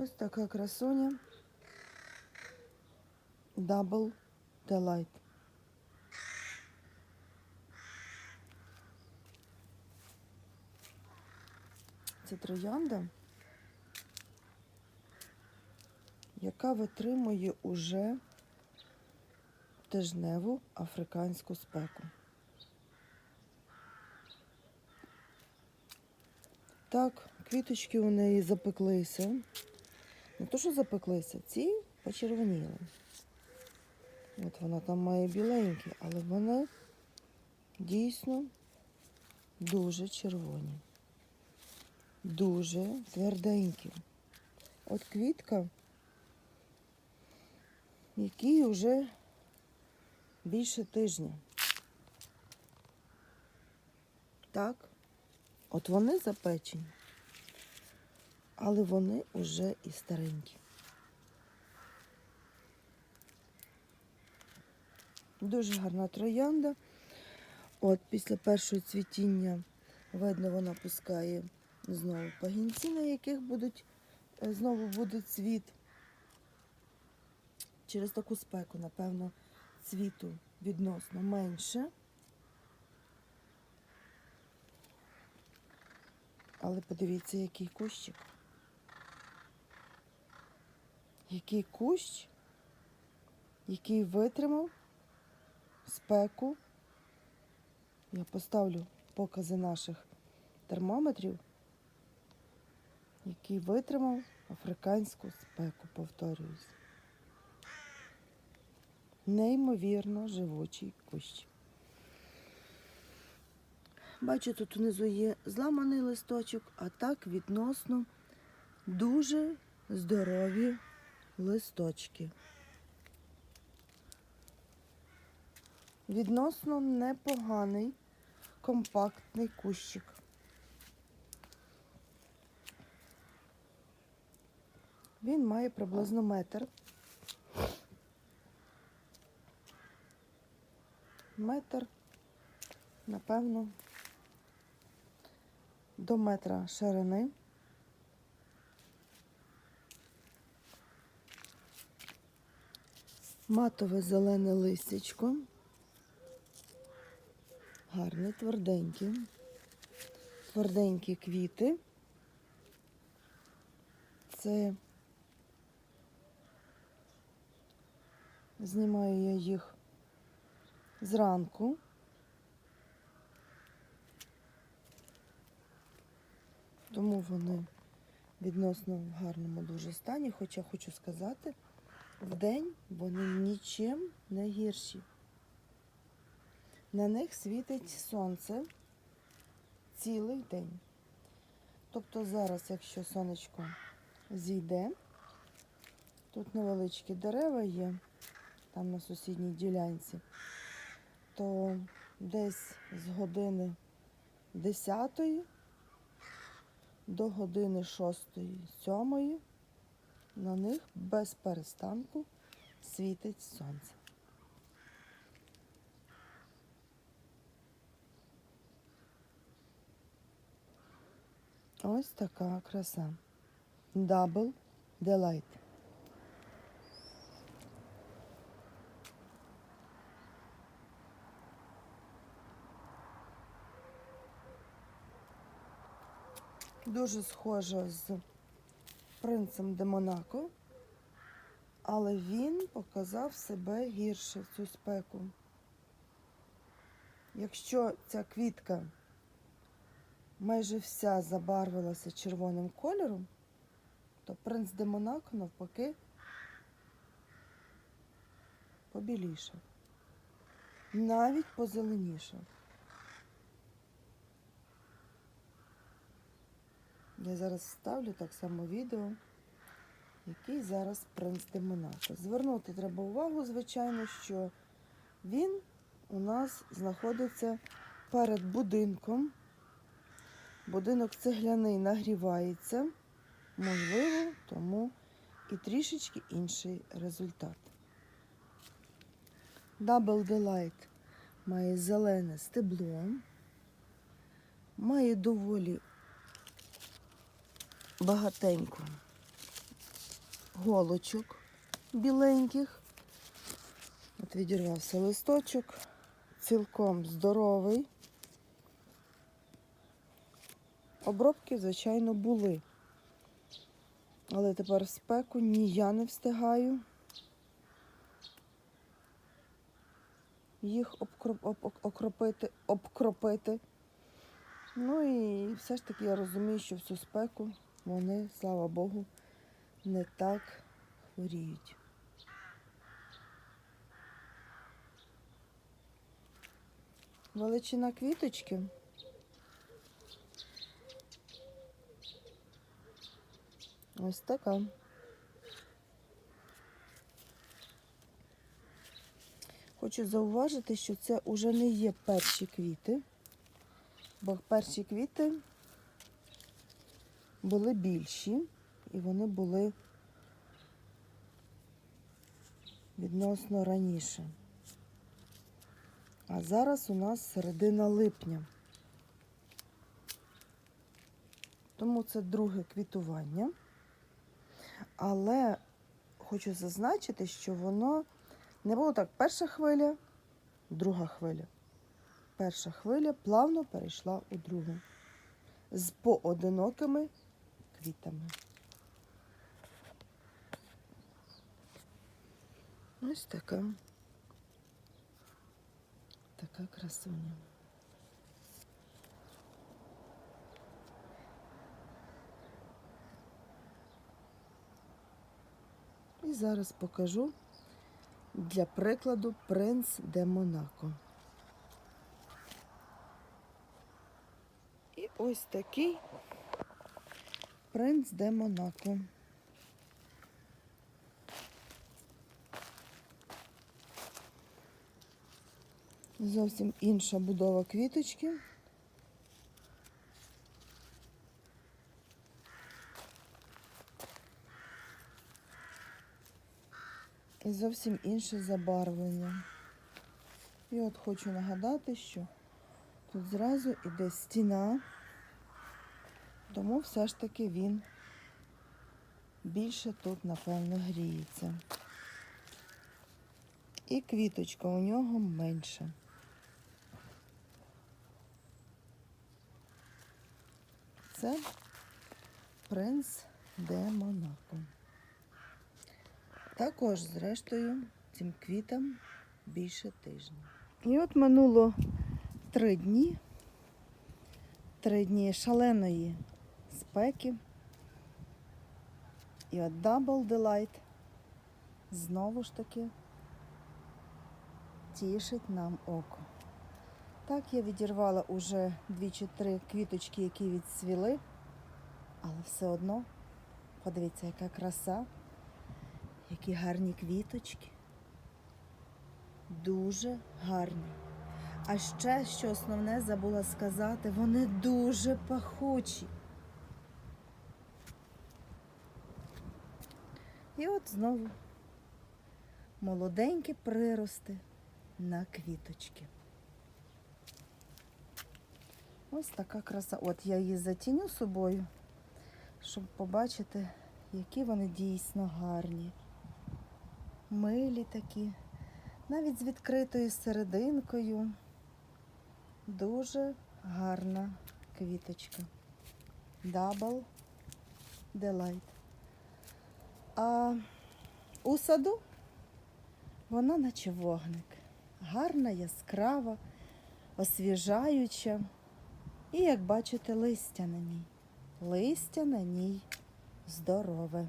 Ось така красуня. Double Delight. Це троянда, яка витримує уже тижневу африканську спеку. Так, квіточки у неї запеклися. Не то, що запеклися, ці почервоніли. От вона там має біленькі, але вони дійсно дуже червоні. Дуже тверденькі. От квітка, якій вже більше тижня. Так, от вони запечені, але вони вже і старенькі. Дуже гарна троянда. От після першого цвітіння видно, вона пускає знову пагінці, на яких будуть, е, знову буде цвіт. Через таку спеку, напевно, цвіту відносно менше. Але подивіться, який кущик. Який кущ, який витримав спеку. Я поставлю покази наших термометрів, який витримав африканську спеку, повторююсь. Неймовірно живучий кущ. Бачу, тут внизу є зламаний листочок, а так відносно дуже здорові листочки. Відносно непоганий компактний кущик. Він має приблизно метр. Метр, напевно, до метра ширини. Матове зелене листячко. Гарне, тверденьке. Тверденькі квіти. Це знімаю я їх зранку. Тому вони відносно в гарному дуже стані, хоча хочу сказати, вдень вони нічим не гірші. На них світить сонце цілий день. Тобто зараз, якщо сонечко зійде, тут невеличкі дерева є, там на сусідній ділянці, то десь з години 10 до години 6-7 на них без перестанку світить сонце. Ось така краса. Double Delight. Дуже схожа з принцем де Монако, але він показав себе гірше в цю спеку. Якщо ця квітка майже вся забарвилася червоним кольором, то принц де Монако навпаки побілішав. Навіть позеленішав. Я зараз ставлю так само відео, який зараз принц де Монако. Звернути треба увагу, звичайно, що він у нас знаходиться перед будинком. Будинок цегляний нагрівається, можливо, тому і трішечки інший результат. Double Delight має зелене стебло, має доволі багатенько голочок біленьких. От відірвався листочок, цілком здоровий. Обробки, звичайно, були. Але тепер спеку ні я не встигаю їх обкроп, об- окропити, обкропити. Ну і все ж таки я розумію, що в цю спеку вони, слава Богу, не так хворіють. Величина квіточки. Ось така. Хочу зауважити, що це вже не є перші квіти, бо перші квіти були більші і вони були відносно раніше. А зараз у нас середина липня. Тому це друге квітування. Але хочу зазначити, що воно не було так. Перша хвиля, друга хвиля. Перша хвиля плавно перейшла у другу. З поодинокими квітами. Ось така. Така красуня. І зараз покажу для прикладу принц де Монако. І ось такий принц де Монако. Зовсім інша будова квіточки. І зовсім інше забарвлення. І от хочу нагадати, що тут зразу іде стіна, тому все ж таки він більше тут, напевно, гріється. І квіточка у нього менша. Це принц де Монако. Також, зрештою, цим квітам більше тижня. І от минуло три дні, три дні шаленої спеки. І от Double Delight знову ж таки тішить нам око. Так, я відірвала уже дві чи три квіточки, які відцвіли, але все одно, подивіться, яка краса. Які гарні квіточки. Дуже гарні. А ще, що основне забула сказати, вони дуже пахучі. І от знову молоденькі прирости на квіточки. Ось така краса. От я її затіню собою, щоб побачити, які вони дійсно гарні милі такі, навіть з відкритою серединкою. Дуже гарна квіточка. Double Delight. А у саду вона наче вогник. Гарна, яскрава, освіжаюча. І, як бачите, листя на ній. Листя на ній здорове.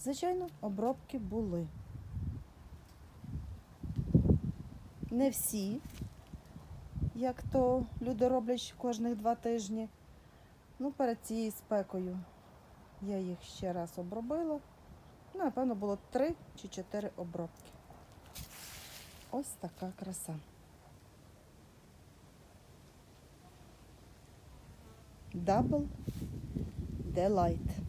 Звичайно, обробки були. Не всі, як то люди роблять кожних два тижні. Ну, перед цією спекою я їх ще раз обробила. Ну, напевно, було три чи чотири обробки. Ось така краса. Double Delight.